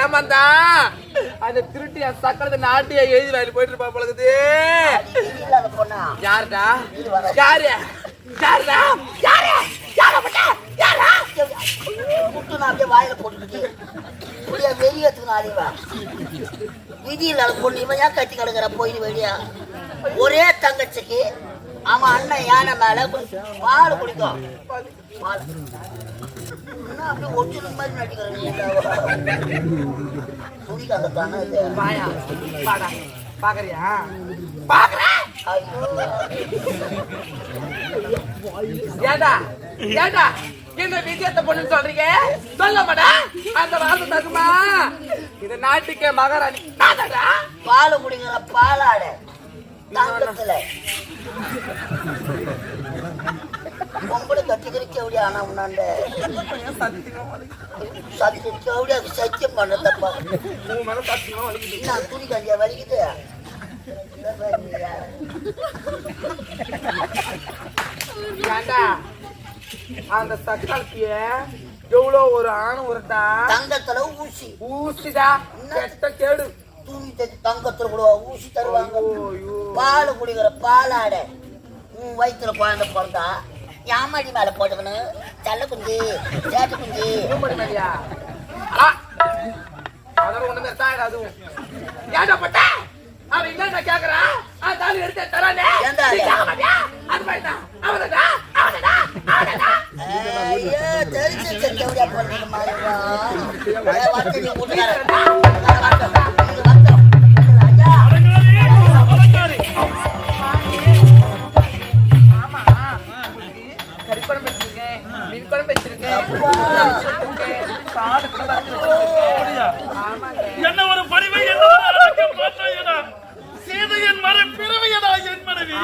ஏமாந்தா. அந்த திருட்டி என் சக்கரத்தை நாட்டிய எழுதி வாங்கி போயிட்டு இருப்பா பழகுது இல்லாத பொண்ணா யாருடா? யாரு? யாருடா? யாரு? யார யாரா? குட்டு நான் அப்படியே வாயில போட்டுக்கிட்டு இப்படியா வெளியேற்றுக்கணும் அறிவா விதி இல்லாத பொண்ணு இவன் ஏன் கட்டி கிடக்குற போயிடு வெளியா. ஒரே தங்கச்சிக்கு அவன் அண்ணன் யானை மேல பால் குடிக்கும் அப்படியே ஒரிஜினல் மாதிரி நடிக்கிறேன் இது? பாக்குறியா? பாக்குறேன் ஐயோ ஏண்டா ஏண்டா இந்த விஜயத்தை பொண்ணு சொல்றீங்க? சொல்ல மாட்டா? அந்த வாசம் தகுமா இந்த நாட்டுக்கே மகாராணி. பால் குடிக்கிற பாலாடை. தங்கத்துல. பொம்பளை கட்டிக்கிற கேவடியா ஆனா உன்னாண்ட? சத்தியம் கேவடியா சத்தியம் பண்ண தப்பா நான் துணி கஞ்சியா வலிக்குது? அந்த சக்காலத்திய எவ்வளோ ஒரு ஆணு உரட்டா தங்கத்துல ஊசி. கெட்ட கேடு. துணி தச்சு தங்கத்துல கூட ஊசி தருவாங்க. பால் குடிக்கிற பாலாடை. உன் வயிற்றுல குழந்தை பிறந்தா யாமாடி மேல போட்டுக்கணு செல்ல குஞ்சு சேட்டு குஞ்சு. மூமடி மேலியா? அதோட என்ன ஒரு பரிவை என்ன ஒரு அடக்கம் மாற்றாயடா சீதையின் மறு பிறவையடா என் மனைவி.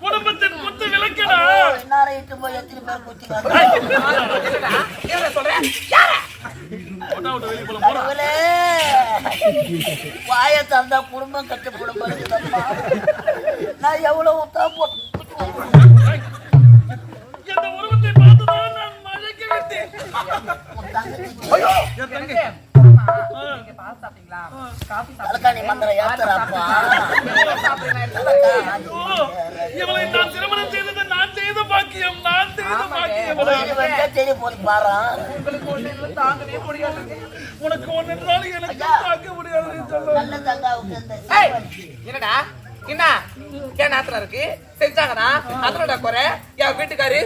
குடும்பத்தின் குத்து விளக்கடா வாயை திறந்தா குடும்பம் கட்டுப்படும் படுகுதப்பா. நான் எவ்வளவு உத்தரவு போட்டு இவளை நான் திருமணம் செய்தது நான் செய்த பாக்கியம் நான் செய்த பாக்கியம் இவளை. இது வந்து தெரிய போது பாரு உங்களுக்கு ஒண்ணு இல்லை, தாங்கவே முடியாது உனக்கு ஒன்று என்றாலும் எனக்கு தாக்க முடியாது என்னடா என்ன ஏன் நாத்திரம் இருக்கு? செஞ்சாங்கன்னா அதனோட குறை? என் வீட்டுக்காரு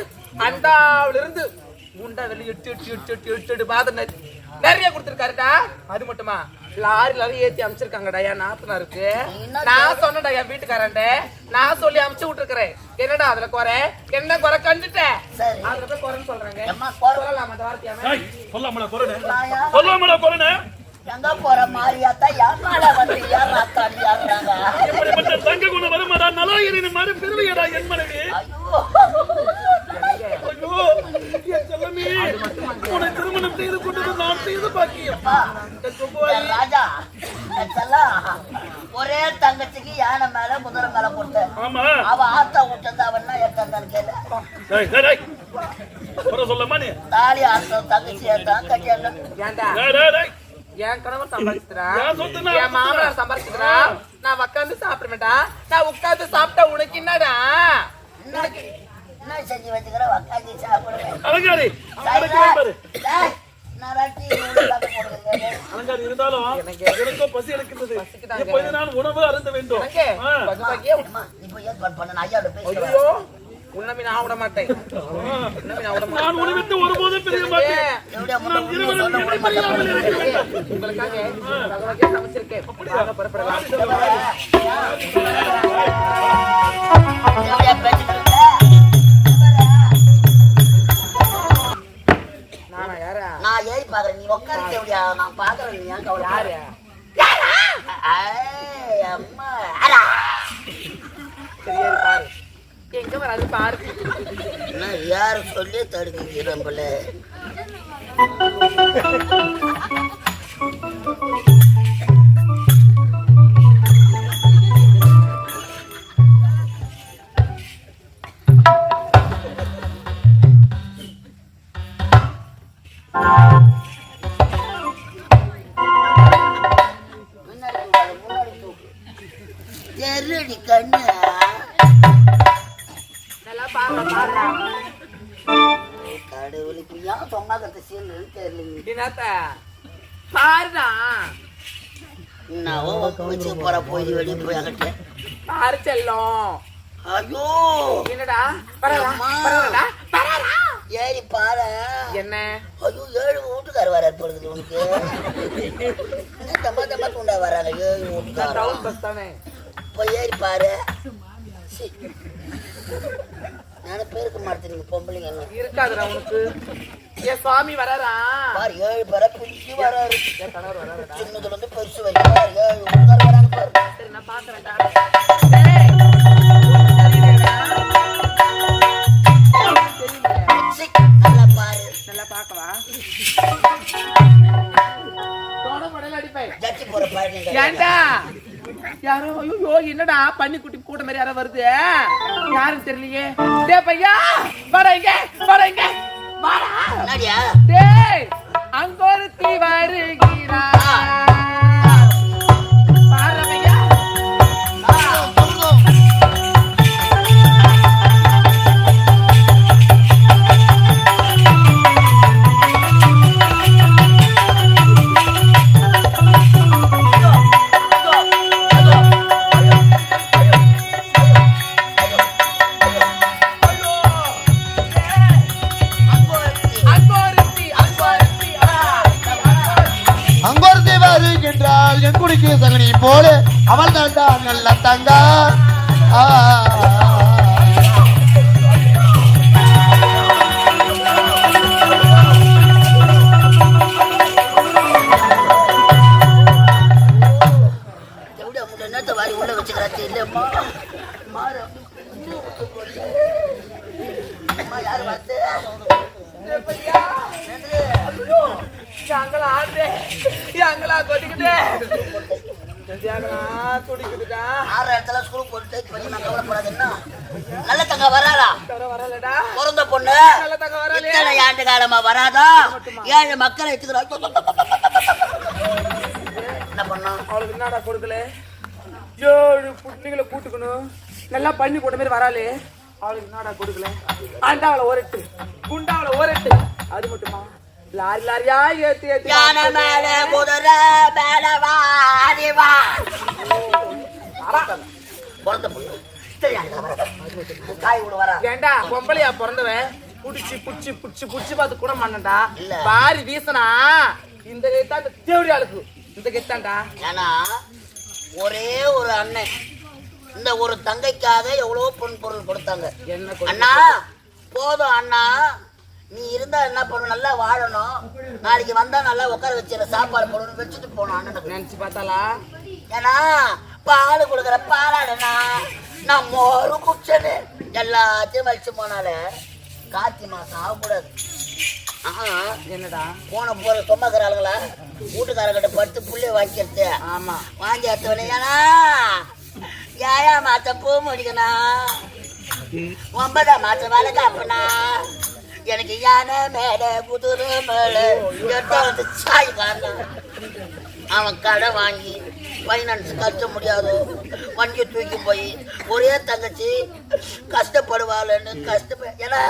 அண்டாவில உண்டா வெளியே எட்டு எட்டு எட்டு எட்டு எட்டு எட்டு பாதம் நிறைய- கொடுத்துருக்காருடா. அது மட்டுமா? லாரில ஏத்தி அமைச்சிருக்காங்கடா என் நாத்தனாருக்கு. நான் சொன்னடா என் வீட்டுக்காரன்ட்ட. நான் சொல்லி அமுச்சு விட்டுருக்கிறேன். என்னடா அதுல குறை? என்ன குறை கண்டுட்டேன் சரி. அதுல போய் குறைன்னு சொல்றாங்க. அம்மா, குறை. சொல்லலாமா அந்த வார்த்தையாம சொல்லாமடா நாயா? சொல்லாமடா எங்க போற வந்து யாருறாங்க இப்படிப்பட்ட தங்க குணம் வருமாடா நலாயிரின் மறு பிறவையடா என் மனைவி. செல்லமே உன்னை திருமணம் செய்து கொண்டது நான் ராஜா ஒரே தங்கச்சிக்கு யானை மேல குதிரை மேல ஆமா. அவ ஆத்தா விட்டது அவன் எடுத்தான்னு கேளு டேய் டேய் டேய். குறை சொல்லமா நீ? தாலி ஆத்த தங்கச்சி ஏத்தான் கட்டியாங்க ஏன்டா? டேய் டேய் டேய். என் சம்பாதிச்சுக்கிறா என் மாமனார் சம்பாதிச்சுக்கிறா நான் உட்காந்து சாப்பிடுவேன்டா. நான் உட்காந்து சாப்பிட்டா உனக்கு என்னடா? உனக்கு என்ன செஞ்சு வச்சுக்கிற உக்காந்து சாப்பிடுவேன். அலங்காரி அலங்காரி பாரு. டேய், நான் ராட்டி உனக்கு போடுறது அலங்காரி இருந்தாலும் எனக்கும் பசி எடுக்கின்றது. பசிக்குதாங்க. இப்போது நான் உணவு அருந்த வேண்டும்? எனக்கு. ஐயோ உன்னை நான் விட மாட்டேன். நான் உணவிட்டு ஒருபோதும் பிரிய மாட்டேன். ஏன்? எப்படியா முன்ன நான் ஏறி பாக்குறேன் நீ உட்காந்து எப்படியா நான் பாக்குறேன் நீ ஏன் கவலை யாரு? அம்மா. இரு, பாரு. எங்க வராது பாரு. என்ன யாரு சொல்லி தடுக்கிறேன் போல பாருடா நான் போற போய் வெளியே போய் அகட்ட பாரு செல்லம்? ஐயோ! என்னடா. பரவாயில்லடா. பரவாயில்ல ஏறி பாரு. என்ன? ஐயோ ஏழு வீட்டுக்கார வர பொழுது உனக்கு. தம்மா தம்மா துண்டா வராங்க ஏழு வீட்டுக்கார? டவுன் பஸ் தானே. போய் ஏறி பாரு. நானும் பேருக்கு மாட்டேன் நீங்க பொம்பளைங்க. இருக்காதுடா உனக்கு. என் சுவாமி வராரா? பாரு ஏழு பேரை பிடிச்சி வராரு. என் கணவர் வராருடா சின்னதுல இருந்து பெருசு வரைக்கும். பாரு ஏழு வீட்டுக்கார வராங்க பாரு. சரி நான் பாக்குறேன்டா டேய், உனக்கு தெரியலையாடா? உனக்கு தெரியலையா? சீ, நல்லா பாரு நல்லா நீங்க. ஏன்டா யாரோ ஐயோ என்னடா? பண்ணி குட்டி கூட்ட மாதிரி யாரோ வருது. யாரும் தெரியலையே. டேய் பையா வாடா இங்க வாடா இங்க. வாடா. டேய் அங்க ஒருத்தி வருகிறா வருகின்றாள் என் குடிக்கு சகனி போல அவள் தாண்டா நல்ல தங்கா யாரு அங்கலா ஆடுதே அங்கலா கொட்டிக்குதே அங்கலா துடிக்குதுடா. ஆறு இடத்துல ஸ்கூல் போட்டு கொஞ்சம் நான் கவலைப்படாதுன்னா நல்ல தங்க வராளா வரலடா. பிறந்த பொண்ணு. நல்ல தங்க வரலையே? இத்தனை ஆண்டு காலமா வராதா? ஏழு மக்களை எடுத்துக்கிறா. என்ன பண்ணோம் அவளுக்கு என்னடா கொடுக்கல? ஏழு புள்ளிங்களை கூட்டுக்கணும். நல்லா பண்ணி போட்ட மாதிரி வராளே. அவளுக்கு என்னடா கொடுக்கல? ஆண்டாவளை ஓரட்டு. குண்டாவளை ஓரட்டு. அது மட்டுமா? லாரி லாரியா ஏத்தி ஏத்தி யானை மேல குதிரை மேல வாரி வா பிறந்த? காய் விட வரா ஏண்டா பொம்பளையா பிறந்தவன் புடிச்சு புடிச்சு புடிச்சு புடிச்சு பார்த்து கூட மாட்டா இல்ல. பாரி வீசனா இந்த கைத்தா இந்த தேவடி ஆளுக்கு இந்த கைத்தாண்டா ஏன்னா ஒரே ஒரு அண்ணன் இந்த ஒரு தங்கைக்காக எவ்வளவோ பொன் பொருள் கொடுத்தாங்க என்ன அண்ணா போதும் அண்ணா நீ இருந்தா என்ன பண்ணணும்? நல்லா வாழணும். நாளைக்கு வந்தா நல்லா உட்கார வச்சிட சாப்பாடு போடணும் வச்சுட்டு அண்ணனுக்கு நினைச்சு பார்த்தாளா? ஏன்னா பால் கொடுக்குற பாலாடனா நான் மோரு குச்சனு. எல்லாத்தையும் வலிச்சு போனால கார்த்தி மாசம் ஆகக்கூடாது என்னடா? போன போற சொந்தக்கார ஆளுங்களா வீட்டுக்காரங்கிட்ட படுத்து புள்ளைய வாங்கிக்கிறது. ஆமா. வாங்கி எடுத்தவனே ஏன்னா ஏழா மாசம் பூ முடிக்கணா ஒன்பதாம் மாசம் வேலை காப்பனா எனக்கு யானை மேல குதிரை மேல எட்டாவது சாய் காரணம் அவன் கடை வாங்கி ஃபைனான்ஸ் கட்ட முடியாது. வண்டியை தூக்கி போய் ஒரே தங்கச்சி கஷ்டப்படுவாள்னு கஷ்டப்ப ஏன்னா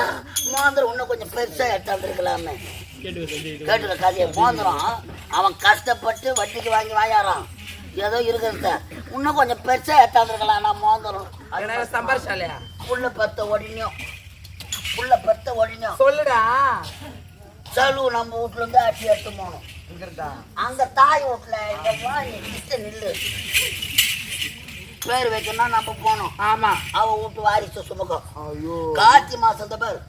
மோந்திரம் இன்னும் கொஞ்சம் பெருசாக எடுத்தாந்துருக்கலாமே கேட்டுக்க கதையை. மோந்திரம் அவன் கஷ்டப்பட்டு வட்டிக்கு வாங்கி வாயாரான் ஏதோ இருக்கிறத. இன்னும் கொஞ்சம் பெருசாக எடுத்தாந்துருக்கலாம் நான் மோந்திரம் சம்பாரிச்சாலையா புள்ள பத்த ஒடினியும் புள்ள பத்த ஒடினியும் சொல்லுடா. சலு நம்ம வீட்டுல இருந்து அட்டி எடுத்து இங்கிருந்தா. அங்க தாய் வீட்டுல கிட்ட நில்லு. பேர் வைக்கணும்னா நம்ம போனோம். ஆமா. அவ வீட்டு வாரிசு சுமக்கம். ஐயோ. கார்த்தி மாசம் பேர்.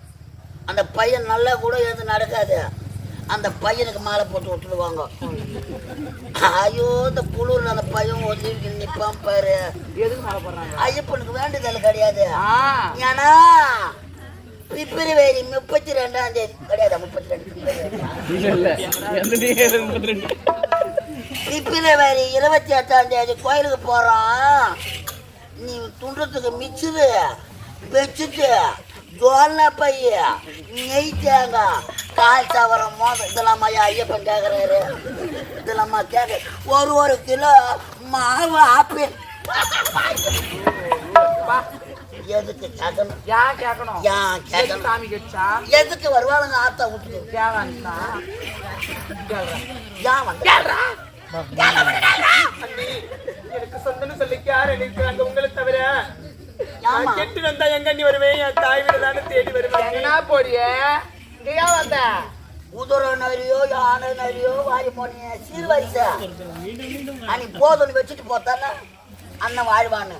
அந்த பையன் நல்லா கூட எதுவும் நடக்காது. அந்த பையனுக்கு மாலை போட்டு விட்டுடுவாங்க ஐயோ இந்த குளிர்ல அந்த பையன் ஒல்லி நிப்பான் பாரு. எதுக்கு மேல போடுறாங்க? ஐயப்பனுக்கு வேண்டுதல் கிடையாது. ஆ. ஏன்னா பிப்ரவரி முப்பத்தி ரெண்டாம் தேதி. கிடையாது முப்பத்தி ரெண்டு பிப்ரவரி இருபத்தி எட்டாம் தேதி கோயிலுக்கு போறோம். நீ துண்டுறதுக்கு மிச்சரு வச்சுட்டு ஜோல்னா பைய நெய் தேங்காய் கால் சவரம் மோதம் இதெல்லாம் ஐயா ஐயப்பன் கேட்குறாரு இதெல்லாம் கேட்க ஒரு ஒரு கிலோ மாவு ஆப்பிள். பா, எதுக்கு கேட்கணும் ஏன் கேட்கணும் ஏன் கேட்கணும் சாமி கேட்டா எதுக்கு வருவாளுங்க ஆத்தா விட்டுட்டு கேவான்டா கேள்றா. ஏன் வந்த? எனக்கு சொந்தம்னு சொல்லிக்க யார் இருக்கிறாங்க உங்களை தவிர? கெட்டு வந்தா எங்க வருவேன் என் தாய் வீடு தானே தேடி வருவேன் எங்கனா போறிய? இங்க ஏன் வந்த? குதிரை நரியோ யானை நரியோ வாரி போனிய சீர்வரிசை. அனி போதும்னு வச்சுட்டு போத்தானே? அண்ணன் வாழ்வான்னு.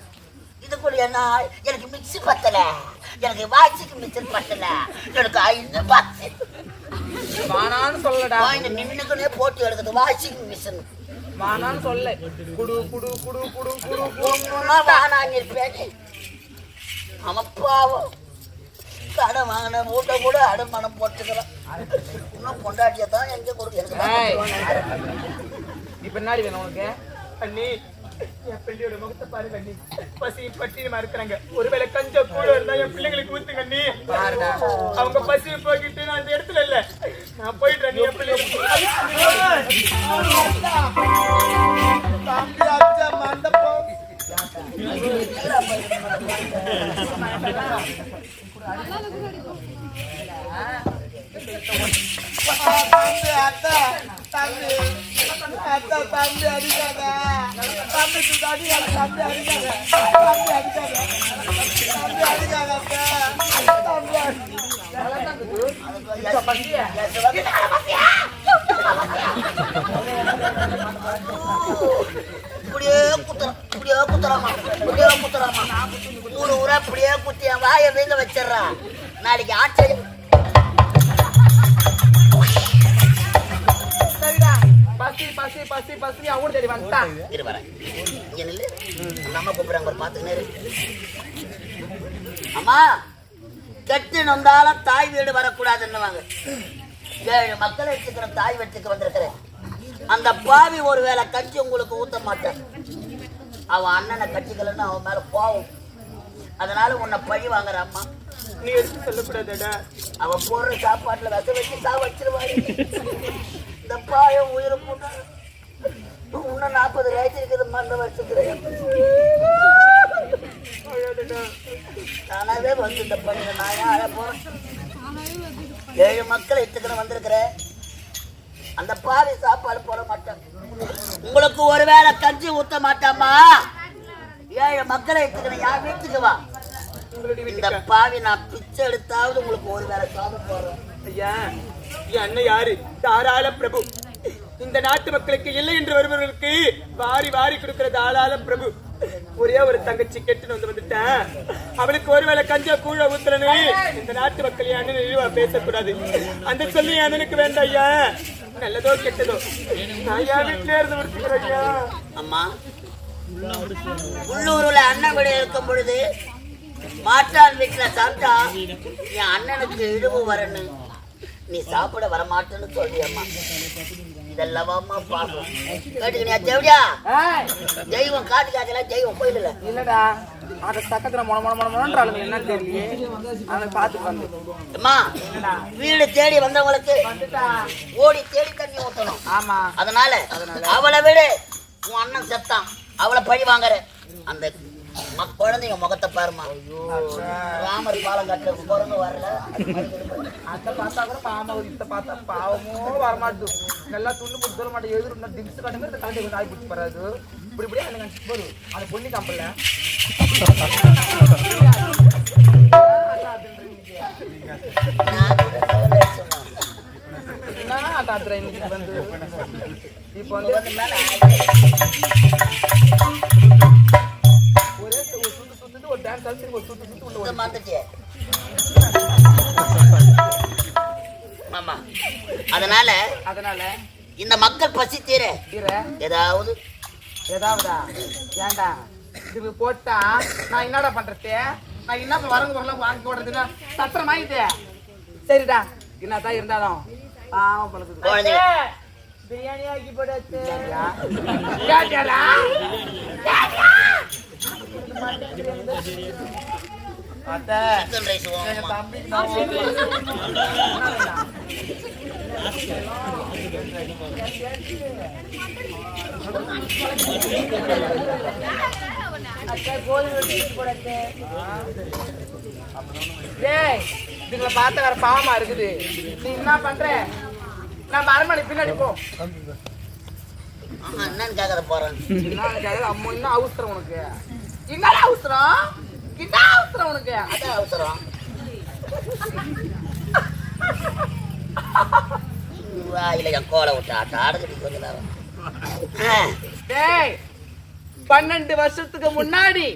இதுக்குள்ள என்ன எனக்கு மிக்ஸி பத்தல. எனக்கு வாட்சிக்கு மிக்சர் பத்தல. எனக்கு ஐந்து பத்து. வானான்னு சொல்லடா. வாங்கிட்டு நின்னுக்குனே போட்டி எடுக்குது. வாட்சிங் மிஷின் வானான்னு சொல்ல. குடு குடு குடு குடு குடு ஒண்ணுன்னா வானாங்க இருப்பேன் அவன் பாவம். கடை வாங்கின மூட்டை கூட அடமானம் போட்டுக்கிறான். இன்னும் பொண்டாட்டியை தான் எங்க கொடுக்க எனக்கு என்னடி வேணும் உனக்கு. அண்ணி என் பிள்ளையோட முகத்தை பாருங்க அண்ணி. பசி பட்டினிமா இருக்கிறாங்க ஒருவேளை கஞ்சம் கூட இருந்தா என் பிள்ளைங்களுக்கு ஊத்துங்க அவங்க பசி போக்கிட்டு நான் இந்த இடத்துல இல்ல. நான் போயிடுறேன் நீ என் பிள்ளைங்களுக்கு அத்தா தம்பி அத்தா தம்பி அடிக்காத தம்பி தூக்கு தம்பி அடிக்காத தம்பி அடிக்காத தம்பி அடிக்காத இப்படியே குத்துறான் இப்படியே குத்துறாமா இப்படியே குத்துறாமா ஊரா இப்படியே குத்தி என் வாயை வீங்க வச்சிடுறான் நாளைக்கு ஆட்சி பசி பசி பசி பசி அவன் தேடி வந்துட்டான் இரு அந்த அம்மா கூப்பிடுறாங்க இரு. அம்மா கெட்டு நொந்தாலும் தாய் வீடு வரக்கூடாதுன்னுவாங்க. ஏழு மக்களை வச்சுக்கிற தாய் வீட்டுக்கு வந்திருக்கிறேன். அந்த பாவி ஒரு வேளை கஞ்சி உங்களுக்கு ஊத்த மாட்டேன் அவன் அண்ணனை கட்டிக்கலன்னு அவன் மேல கோவம். அதனால உன்னை பழி வாங்குற அம்மா. நீ எடுத்து சொல்லக்கூடாதுடா? அவன் போடுற சாப்பாட்டுல விச வச்சு சா வச்சிருவாரு இந்த பாயம் உயிரை போட்டா இன்னும் நாற்பது வயசு இருக்குது மண்ண வச்சுக்கிறேன். நானாவே வந்து இந்த பண்ணிட நான் ஏன் அழ போறேன்? ஏழு மக்களை இட்டுக்கிற வந்திருக்கிறேன். அந்த பாவி சாப்பாடு போட மாட்டேன். உங்களுக்கு ஒருவேளை கஞ்சி ஊத்த மாட்டாமா ஏழு மக்களை இட்டுக்கிறேன் என் வீட்டுக்கு வா? இந்த பாவி நான் பிச்சை எடுத்தாவது உங்களுக்கு ஒரு வேளை சாதம் போடுறேன். ஐயா என் அண்ணன் யாரு? தாராள பிரபு. இந்த நாட்டு மக்களுக்கு இல்லை என்று வருபவர்களுக்கு வாரி வாரி கொடுக்கிற தாராள பிரபு. ஒரே ஒரு தங்கச்சி கெட்டுன்னு வந்து வந்துட்டேன் அவளுக்கு ஒருவேளை கஞ்சா கூழ ஊத்துறனு இந்த நாட்டு மக்கள் என் அண்ணன் இழிவா பேசக்கூடாது? அந்த சொல்லி என் அண்ணனுக்கு வேண்டாம் ஐயா? நல்லதோ கெட்டதோ? நான் என் வீட்டிலே இருந்து முடிச்சுக்கிறேன் ஐயா. அம்மா உள்ளூர்ல அண்ணன் கூட இருக்கும் பொழுது மாற்றான் வீட்டுல சாப்பிட்டா என் அண்ணனுக்கு இழிவு வரணும். நீ சாப்பிட வரமாட்டேன்னு சொல்லி அம்மா. இதெல்லாமா பாப்போம் கேட்டுக்கினியா தேவடியா ஏய். தெய்வம் காட்டு காய்ச்சல தெய்வம் கோயிலுல. இல்லடா அந்த பக்கத்துல மொன மொன மொன மொனன்றாளுங்க என்னன்னு தெரியல அதை பார்த்து வந்து. அம்மா வீடு தேடி வந்தவங்களுக்கு ஓடி தேடி தண்ணி ஊத்தணும். ஆமா. அதனால அவளை விடு. உன் அண்ணன் செத்தான். அவளை பழி வாங்குற அந்த குழந்தைங்க முகத்தை பாருமா ராமர் பாலம் கட்டுறது பிறந்து வரல. அத்தை பார்த்தா கூட பாவம் இத்த பார்த்தா பாவமோ வரமாட்டுது. நல்லா துண்டு போட்டு தூர மாட்டேன். எதிர் திங்ஸ் காட்டுங்க இந்த கலந்து கொஞ்சம் ஆகி பிடிச்சி போறாது இப்படி இப்படி அந்த வரும் அந்த பொண்ணி கம்பல்ல. நான் கூட கவலை அடிச்சேம்மா. என்ன காத்துற இன்னைக்கு வந்து இப்போ வந்து டான்ஸ் ஆடி ஒரு சுத்து சுத்து உள்ள. ஆமா அதனால அதனால இந்த மக்கள் பசி தீர ஏதாவது ஏதாவதா? ஏன்டா இது போட்டா நான் என்னடா பண்றது? நான் என்ன வரங்க வரலாம் வாங்கி போடுறதுன்னா சத்திரம் ஆயிட்டு சரிடா. என்னதான் இருந்தாலும் பாவம் பழகுது. பிரியாணி ஆக்கி போடாச்சு இதுங்களை பார்த்த வேற பாவமா இருக்குது. நீ என்ன பண்ற? நம்ம அரண்மனை பின்னாடி போ. கேட்கற போறேன் என்ன அம்மா என்ன அவசரம் உனக்கு? என்னடா அவசரம்? என்ன அவசரம் உனக்கு? அதான் அவசரம். வாயில கோலை விட்டு ஆட்ட ஆடுது கொஞ்ச நேரம். ஆ, டேய் பன்னெண்டு வருஷத்துக்கு முன்னாடி.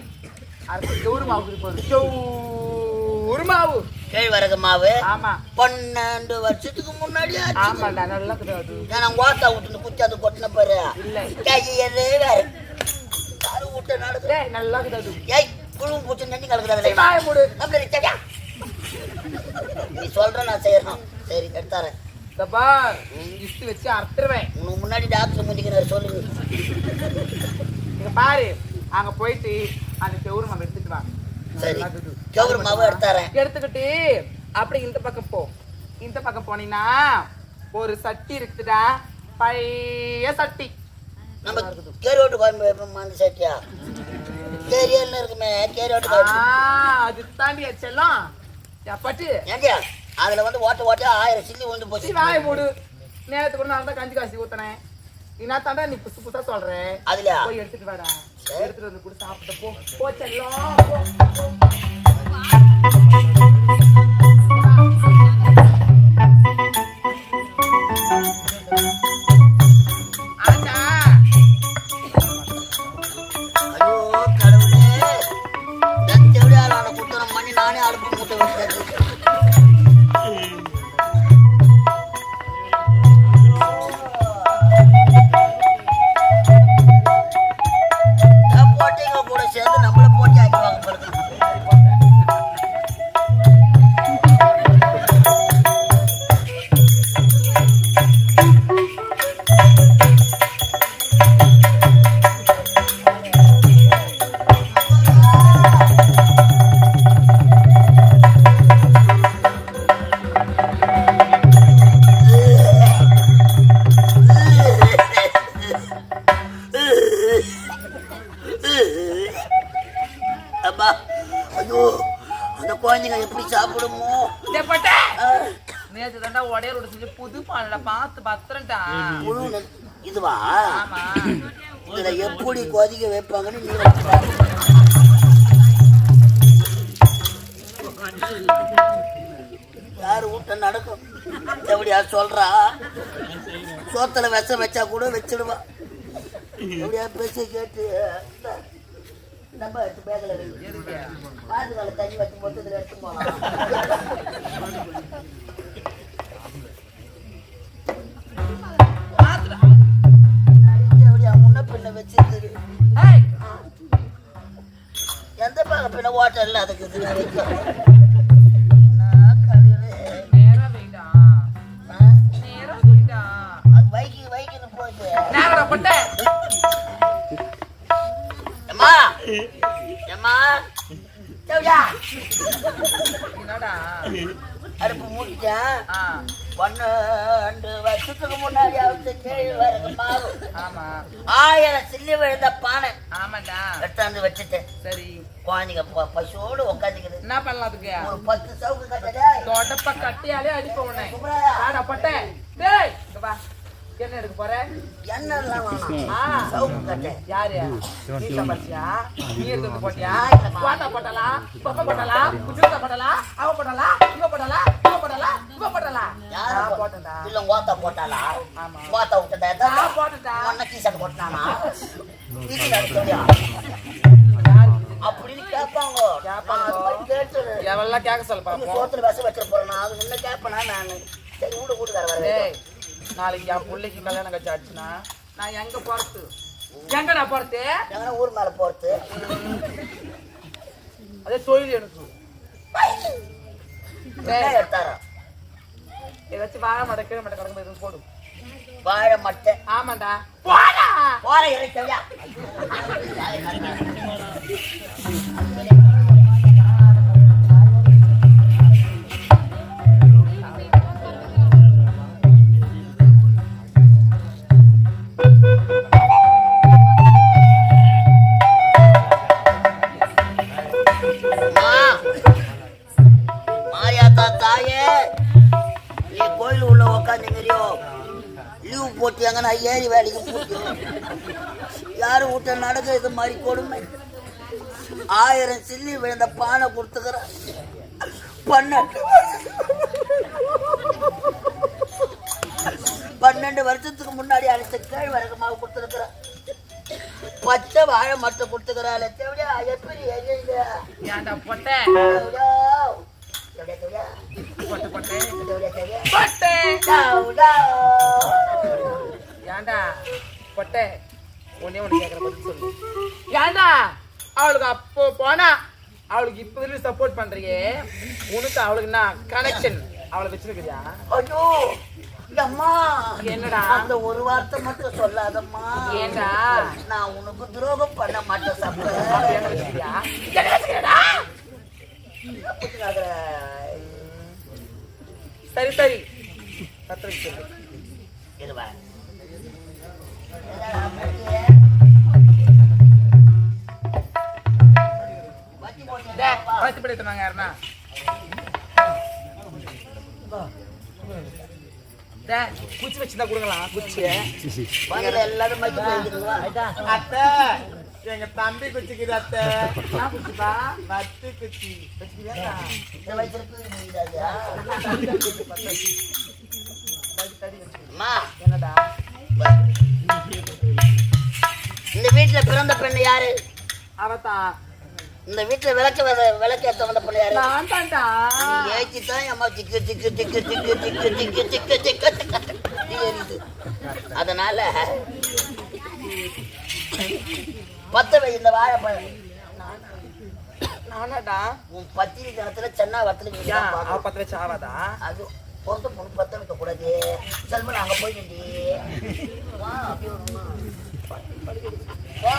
அது சோறு மாவு சோறு மாவு. கேழ்வரகு மாவு. பன்னெண்டு வருஷத்துக்கு முன்னாடி. ஆமாடா நல்லா கிடையாது நான் கோத்தா விட்டு குச்சி அது கொட்டின பாரு. கையதே வேற. காரு விட்டு நடக்குது. நல்லா கிடையாது ஏய் புழு பூச்சி நெஞ்சு கலக்குறாங்களே வாய மூடு. அப்படி சரியா நீ சொல்ற நான் செய்யறேன். சரி எடுத்தாரேன் பார் இஷ்டு வச்சு அறுத்துருவேன். உனக்கு முன்னாடி டாக்டர் முடிக்கிறாரு சொல்லுங்க பாரு. அங்க போயிட்டு அந்த செவுரு மாவு எடுத்துட்டு சரி. கவுரு மாவு எடுத்தாரேன். எடுத்துக்கிட்டு அப்படி இந்த பக்கம் போ. இந்த பக்கம் போனீங்கன்னா ஒரு சட்டி இருக்குதுடா. பழைய சட்டி. நம்ம கேரோட்டு கோயம்பு அந்த சட்டியா? கேரியல்னு இருக்குமே கோயம்பு அது தாண்டி செல்லம். பட்டு. ஏண்டியா அதுல வந்து ஓட்ட ஓட்ட ஆயிரம் சில்லி விழுந்து சரி போச்சு வாய மூடு. நேரத்துக்கு நான் தான் கஞ்சி காசி ஊத்துனேன். தாண்டா நீ புதுசு புதுசா சொல்ற? அதுலயா? போய் எடுத்துட்டு வாடா. எடுத்துட்டு வந்து கூட சாப்பிட்டு போ. போ கொதிக்க யாரு நடக்கும்? எப்படியா சொல்றா? சோத்துல விஷம் வச்சா கூட வச்சிடுவா. எப்படியா பேச கேட்டு? நம்ம பேக்கில் தண்ணி வச்சு மொத்தத்தில் எடுத்து போகலாம் இல்லை அதுக்கு அது போகுது நேரா பட்ட அம்மா அம்மா என்னடா? அடுப்பு மூடிட்டேன். ஆ. பன்னெண்டு வருஷத்துக்கு முன்னாடி அவருக்கு கேழ்வரகு மாவு. ஆமா. ஆயிரம் சில்லி விழுந்த பானை. ஆமாடா எடுத்தாந்து வச்சுட்டேன் சரி. குழந்தைங்க ப- பசியோடு உட்காந்துக்குது என்ன பண்ணலாம் அதுக்கு? ஒரு பத்து சவுக்கு கட்டடா தொடப்ப கட்டியாலே அடிப்ப குமரா ஆடா பட்ட. டேய் இங்க வா. என்ன எடுக்க போற? எண்ணெய்லாம் வேணாம் ஆ. சவுக்கு கட்ட. யாரு? நீ சம்பாதிச்சியா நீ எடுத்து போட்டியா? குவாட்டா போட்டலா? பப்ப போட்டலா? குஜூத்தா போட்டலா? அவ போட்டலா? இவ போட்டலா? இவ போட்டலா? இவ போட்டலா? இல்ல கோத்தா போட்டாளா? ஆமா. கோத்தா விட்டுட்டா ஒன்ன டீஷர்ட் போட்டானா? அப்படின்னு கேட்பாங்க. கேட்டுரு. எவெல்லாம் கேட்க சொல்ல நீங்க பாப்போம். சோத்துல விஷம் வச்சிட போறேன் அது முன்ன கேட்பேனா நானு? சரி வீடு கூட்டுக்கார வர டேய் நாளைக்கு என் பிள்ளைக்கு கல்யாணம் கட்சி ஆச்சுன்னா நான் எங்க போறது? எங்க நான் போறது? எங்கன்னா ஊர் மேல போறது? அதே தொழில் எனக்கு. எடுத்தாரா? ஏதாச்சும் வாழை மடை கீழே மடை கிடக்கு எதுவும் போடு வாழை மட்டை. ஆமாண்டா. போடா. போற இறைச்சவையா போட்டாங்க நான் ஏறி வேலைக்கு போட்டோம் யாரு வீட்ட நடக்க இது மாதிரி கொடுமை? ஆயிரம் சில்லி விழுந்த பானை கொடுத்துக்கிறேன் பன்னெண்டு பன்னெண்டு வருஷத்துக்கு முன்னாடி அழைச்ச கேழ்வரகு மாவு கொடுத்துருக்குறேன் பச்சை வாழை மட்டும் கொடுத்துக்கிறாள் எப்படி பொட்டை? பொட்டை. ஒன்னே ஒண்ணு கேக்குற பதில் சொல்லு. அவளுக்கு அப்போ போனா அவளுக்கு இப்ப வரைக்கும் சப்போர்ட் பண்றியே. உனக்கு அவளுக்கு என்ன கனெக்ஷன் அவளை வச்சிருக்கியா ஐயோ அம்மா. என்னடா? அந்த ஒரு வார்த்தை மட்டும் சொல்லாதம்மா. ஏன்டா? நான் உனக்கு துரோகம் பண்ண மாட்டேன் அப்படி சரி சரி. குச்சி வச்சுதான் கொடுக்கலாம் குச்சி எல்லாரும் அத்தை. எங்க தம்பி குச்சிப்பா? பத்து குச்சி. என்னடா? இந்த வீட்டுல பிறந்த பெண்ணு யாரு? அவதான் இந்த வீட்டுல விளக்கு வத- விளக்கு ஏத்த வந்த பொண்ணு யாரு? நான் தான்டா. ஏச்சி தான் அம்மா திக்கு திக்கு திக்கு திக்கு திக்கு திக்கு திக்கு எரியுது அதனால பத்த வை இந்த வாழைப்பழம் நானாடா. உன் பத்திரி தினத்துல சென்னா வத்துல அவ பத்து வச்சு ஆவாதா அது பொறுத்த பொண்ணு பத்த வைக்க கூடாது செல்வன் அங்க போயிட்டு வா அப்படியே? வா.